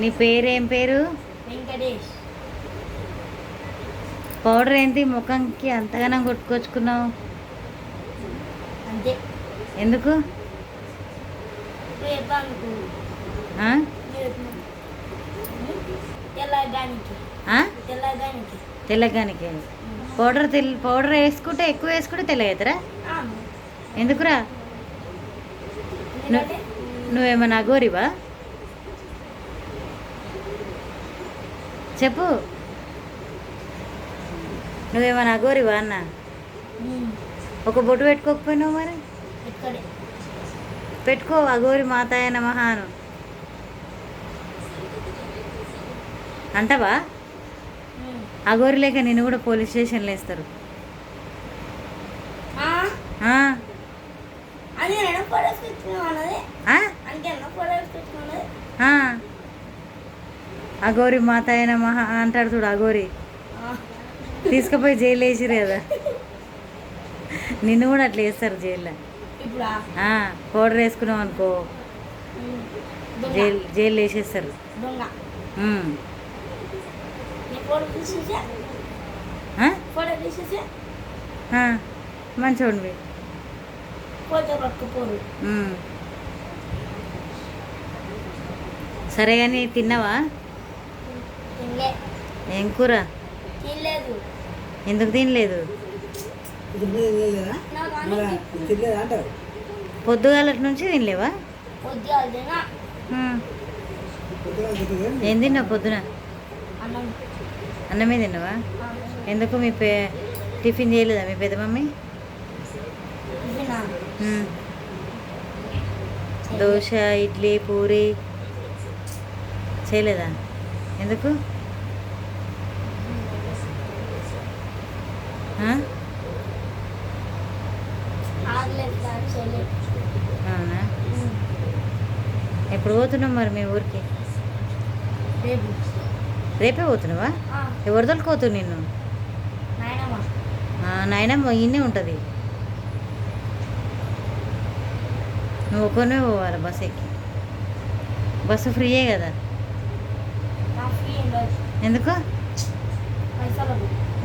నీ పేరేం పేరు? వెంకటేష్. పౌడర్ ఏంటి ముఖంకి అంతగానం కొట్టుకొచ్చుకున్నావు? అంతే. ఎందుకు? తెల్లగానికి. పౌడర్ తెల్ పౌడర్ వేసుకుంటే ఎక్కువ వేసుకుంటే తెల్లగవుతారా ఎందుకురా? నువ్వేమన్నా అగోరివా చెప్పు. నువ్వేమన్నా అగోరివా అన్న? ఒక బొట్టు పెట్టుకోకపోయినావు మరి? పెట్టుకో అగోరి మాతాయ నమః అను అంటవా. అగోరి లేక నిన్ను కూడా పోలీస్ స్టేషన్లో వేస్తారు ఆ, ఆ? అది నేను ఫోటోస్ తెచ్చుకున్నది ఆ? అంటే ఫోటోస్ తెచ్చుకున్నది ఆ. అగోరి మాతాయ నమః అంటాడు చూడు అగోరి తీసుకుపోయి జైలు వేసిరు కదా. నిన్ను కూడా అట్లా వేస్తారు జైల్లో. పౌడర్ వేసుకున్నావు అనుకో. జైలు జైలు వేసేస్తారు. ఉమ్. సరే కానీ తిన్నావా? ఏం కూర? తినలేదు. ఎందుకు తినలేదు? పొద్దుగాలటి నుంచి తినలేవా. ఏం తిన్నావు పొద్దున? అన్నం. అన్నమే తిన్నావా? ఎందుకు మీ పే టిఫిన్ చేయలేదా మీ పెద్ద మమ్మీ. దోశ ఇడ్లీ పూరి. చేయలేదా? ఎందుకు ఆ? ఆగలేదు సార్ చేయలేదు అవునా? ఎప్పుడు పోతున్నావు మరి మీ ఊరికి? రేపు. పోతున్నావా? ఎవరు తోలుకోతున్నావు నిన్ను? నాయనమ్మ. ఈయనే ఉంటుంది. నువ్వు ఒక్కనే పోవాలి బస్ ఎక్కి. బస్సు ఫ్రీయే కదా? ఎందుకు?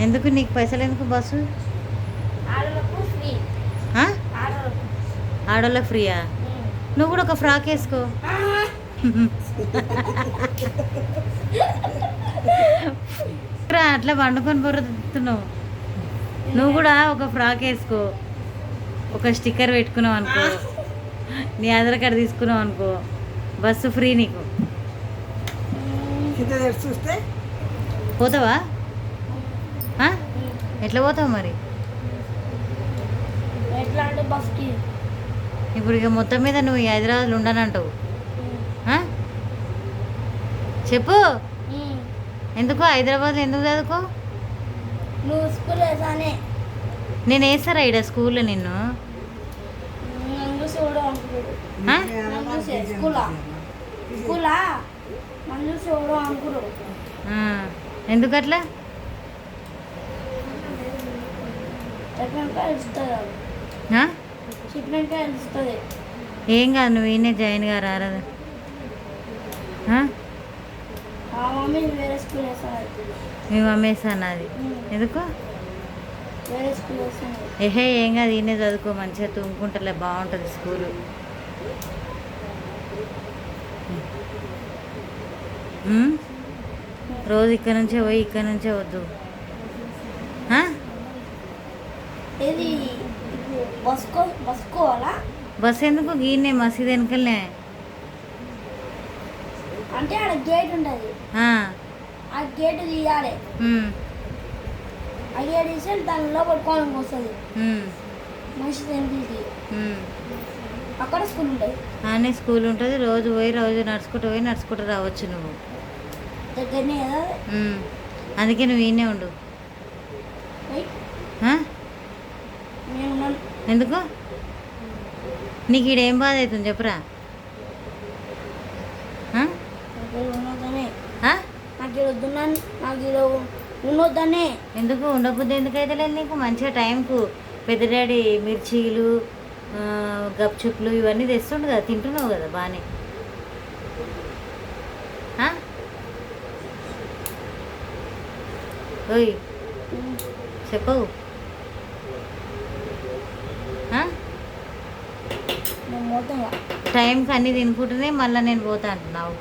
ఎందుకు నీకు పైసలు ఎందుకు బస్సు ఆడలకు ఫ్రీ. ఆ? ఆడలకు ఆడోళ్ళకి ఫ్రీయా. నువ్వు కూడా ఒక ఫ్రాక్ వేసుకో. అట్లా వండుకొని బొరుతున్నావు నువ్వు కూడా ఒక ఫ్రాక్ వేసుకో. ఒక స్టిక్కర్ పెట్టుకున్నావు అనుకో. నీ ఆధార్ కార్డు తీసుకున్నావు అనుకో. బస్సు ఫ్రీ నీకు. చూస్తే? పోతావా? ఎట్లా పోతావు మరి? ఎట్లా అంటే బస్కి. ఇప్పుడు ఇక మొత్తం మీద నువ్వు హైదరాబాద్లో ఉండనంటావు? చెప్పు. ఎందుకు? హైదరాబాద్లో ఎందుకు చదువుకో? నువ్వు స్కూల్ వేసానే నేను వేస్తారా ఇక్కడ స్కూల్లో నిన్ను? నన్ను చూసి కూడా అనుకోడు ఆ? నన్ను చూసి స్కూలా స్కూలా నన్ను చూసి ఎవడో అనుకోడు ఆ. ఎందుకు అట్లా చెప్పినాక తెలుస్తుంది అది ఆ? చెప్పినాక తెలుస్తుంది ఏం కాదు నువ్వు ఈయనే జాయిన్గా రారదు. మీ మమ్మీ అన్నది ఎందుకు? ఏహే ఏం కాదు ఈయనే చదువుకో మంచిగా తుమ్ముకుంటలే బాగుంటుంది స్కూలు? రోజు ఇక్కడ నుంచే పోయి ఇక్కడ నుంచే వద్దు ఆ? ఇప్పుడు బస్కో బస్కోవాలా? బస్ ఎందుకు? గీనే మసీద్ వెనకలనే. అంటే ఆడ గేట్ ఉంటుంది. ఆ. గేట్ తీయాలి. ఆ గేట్ తీసి దాని లోపల కోణం వస్తుంది. మనిషి ఉమ్. అక్కడ స్కూల్ ఉంటుంది. ఆనే స్కూల్ ఉంటుంది. రోజు పోయి రోజు నడుచుకుంటూ పోయి నడుచుకుంటూ రావచ్చు నువ్వు. దగ్గరనే కదా. అందుకే నువ్వు ఈయనే ఉండు. ఎందుకు? నీకు ఈడేం బాధ అవుతుంది చెప్పరా? ఉండొద్దనే ఎందుకు ఉండకపోతే ఎందుకు? అయితే లేదు నీకు? మంచిగా టైంకు పెద్ద డాడీ మిర్చీలు గప్చుప్లు ఇవన్నీ తెస్తుండు కదా తింటున్నావు కదా బాగానే ఓయ్. చెప్పవు టైంకి అన్నీ తినుకుంటూనే మళ్ళీ నేను పోతా అంటున్నావు.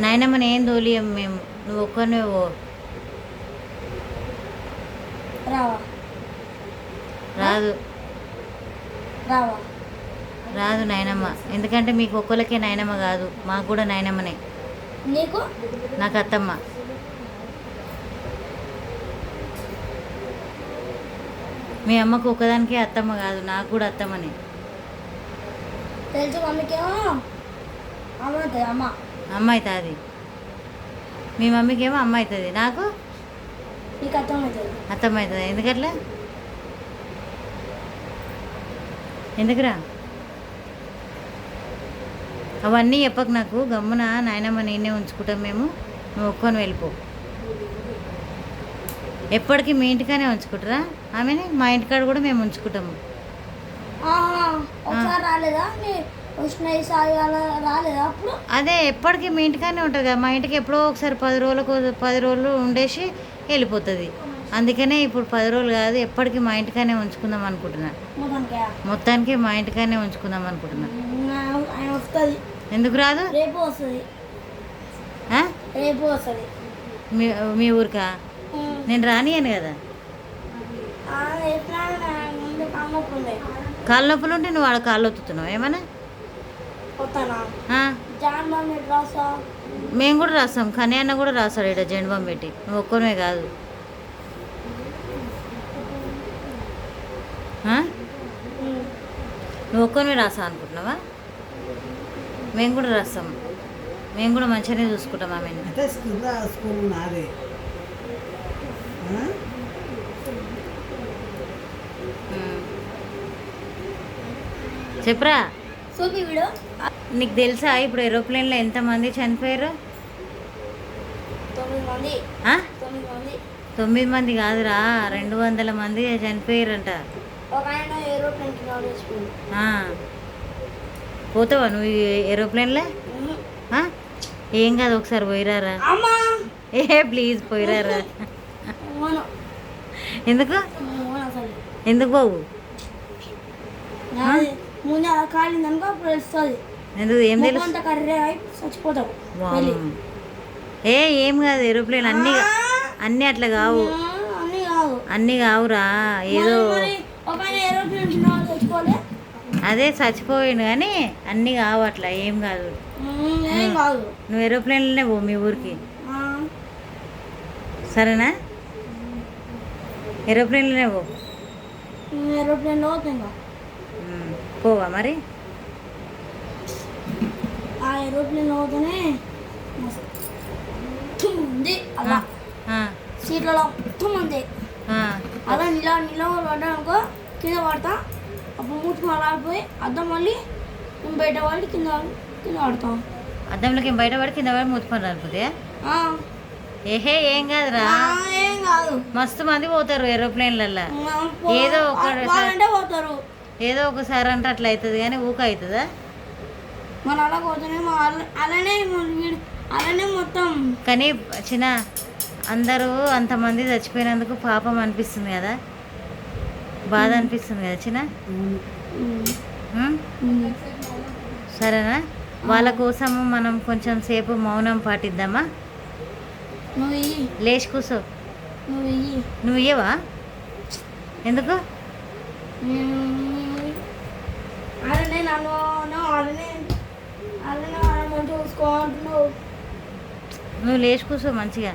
నాయనమ్మని ఏం తోలియం మేము? నువ్వు ఒక్కనే పో. రాదు. రాదు నాయనమ్మ. ఎందుకంటే మీకు ఒక్కరికే నాయనమ్మ కాదు. మాకు కూడా నాయనమ్మనే. నీకు? నాకు అత్తమ్మ. మీ అమ్మకు ఒక్కదానికే అత్తమ్మ కాదు నాకు కూడా అత్తమ్మనే. తెలుసు మమ్మీకేమో? అమ్మ అవుతుంది అమ్మ. అమ్మ అవుతుంది. మీ మమ్మీకి ఏమో అమ్మ అవుతుంది. నాకు నీకు అర్థం అవుతుంది. అత్తమ్మ అవుతుంది. ఎందుకట్లా? ఎందుకురా? అవన్నీ చెప్పకు నాకు. గమ్మున నాయనమ్మ నేనే ఉంచుకుంటాం మేము. నువ్వు ఒక్కొని వెళ్ళిపో. ఎప్పటికీ మీ ఇంటికానే ఉంచుకుంటారా? ఆమెని? మా ఇంటికాడ కూడా మేము ఉంచుకుంటాము. అదే ఎప్పటికీ మీ ఇంటికానే ఉంటుంది కదా. మా ఇంటికి ఎప్పుడో ఒకసారి పది రోజులకు పది రోజులు ఉండేసి వెళ్ళిపోతుంది. అందుకనే ఇప్పుడు పది రోజులు కాదు ఎప్పటికీ మా ఇంటికానే ఉంచుకుందాం అనుకుంటున్నా. మొత్తానికి? మా ఇంటికానే ఉంచుకుందాం అనుకుంటున్నా. ఎందుకు రాదు? రేపు వస్తుంది? రేపు వస్తుంది. మీ ఊరికా? నేను రానియను కదా. కాళ్ళ నొప్పులు ఉంటే నువ్వు ఆడ కాళ్ళు ఒత్తుతున్నావు? ఏమన్నా? మేము కూడా రాస్తాం కనీ అన్న కూడా రాస్తాడు ఇక్కడ జెండు బాంబు పెట్టి నువ్వు ఒక్కనే కాదు? నువ్వు ఒక్కనే రాసా అనుకుంటున్నావా? మేము కూడా రాస్తాం. మేము కూడా మంచిగానే చూసుకుంటాం ఆమెను అయితే స్కూల్ స్కూల్ నాదే ఆ? ఉమ్. చెప్పురా. నీకు తెలుసా ఇప్పుడు ఏరోప్లేన్లో ఎంతమంది చనిపోయారు? తొమ్మిది మంది. కాదురా రెండు వందల మంది చనిపోయారంట. పోతావా నువ్వు ఏరోప్లేన్లో? ఏం కాదు ఒకసారి పోయిరారా? ఏ ప్లీజ్ పోయిరారా? ఎందుకు ఎందుకు బాబు నాది ముందు అలా కాలిందనుకో అప్పుడు తెలుస్తుంది ఎందుకు ఏం తెలుసు కర్రే చచ్చిపోతావు. ఏ ఏం కాదు ఏరోప్లేన్ అన్నీ అన్నీ అట్లా కావు అన్నీ కావురా ఏదో అదే చచ్చిపోయిండు కానీ అన్నీ కావు అట్లా ఏం కాదు నువ్వు ఏరోప్లేన్లోనే పో మీ ఊరికి సరేనా ఏరోప్లేన్లోనే పో. ఏరోప్లేన్లో ఉమ్. పోవా మరి? ఆ ఏరోప్లేన్ పోతేనే ఉంది. అలా సీట్లలో మొత్తం ఉంది. అలా నిల నిల పడ్డానుకో కింద పడతా. అప్పుడు మూతికి అలా పోయి అద్దం మళ్ళీ బయట వాళ్ళు కింద కింద పడతాం. అద్దంలోకి బయట పడి కింద పడి మూతుకొని రాలిపోతే ఏహే ఏం కాదురా. మస్తు మంది పోతారు ఏరోప్లేన్లల్లో. పో- ఏదో పోతారు. ఏదో ఒకసారి అంటే అట్లా అవుతుంది కానీ ఊక అవుతుందా మన అలా అలానే అలానే మొత్తం. కానీ చిన్న అందరూ అంతమంది చచ్చిపోయినందుకు పాపం అనిపిస్తుంది కదా? బాధ అనిపిస్తుంది కదా చిన్న. సరేనా? వాళ్ళ కోసం మనం కొంచెం సేపు మౌనం పాటిద్దామా? లేచి కూసో. నువ్వు ఇయ్యి. నువ్వు ఇయ్యవా? ఎందుకు? అలానే నన్ను నువ్వు అలానే అలానే వాళ్ళని మంచిగా చూసుకోవాలంటున్నావు నువ్వు లేచి కూసో మంచిగా.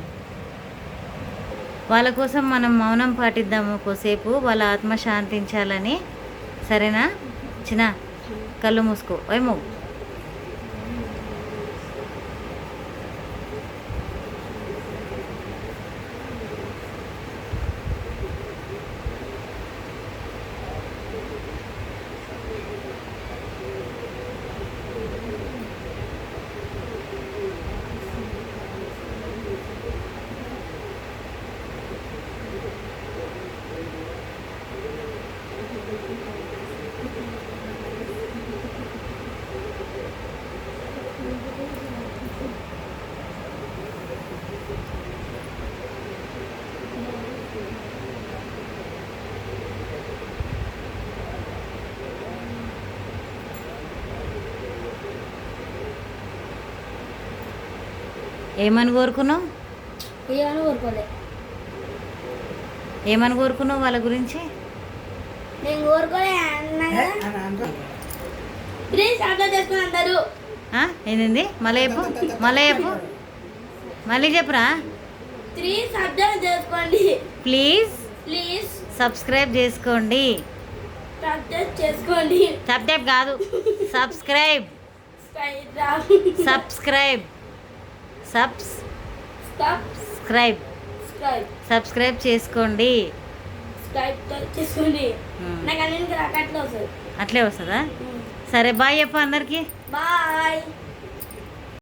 వాళ్ళ కోసం మనం మౌనం పాటిద్దాము కోసేపు వాళ్ళ ఆత్మ శాంతించాలని. సరేనా? చిన్న కళ్ళు మూసుకో. ఏమో ఏమని కోరుకున్నావు? ఏమని కోరుకోలే. ఏమని కోరుకున్నావు వాళ్ళ గురించి? నేను కోరుకోలే అందరూ? ఏంది? మళ్ళీ చెప్పు. మళ్ళీ చెప్పు. మళ్ళీ చెప్పురా? ప్లీజ్ చేసుకోండి. ప్లీజ్ ప్లీజ్ సబ్స్క్రైబ్ చేసుకోండి. అర్థం చేసుకోండి. సబ్స్క్రైబ్ కాదు. Subscribe subscribe subs stop scribe. Scribe. Subscribe చేసుకోండి. వస్తుంది. అట్లే వస్తుందా? సరే బాయ్ చెప్పు అందరికి. బాయ్.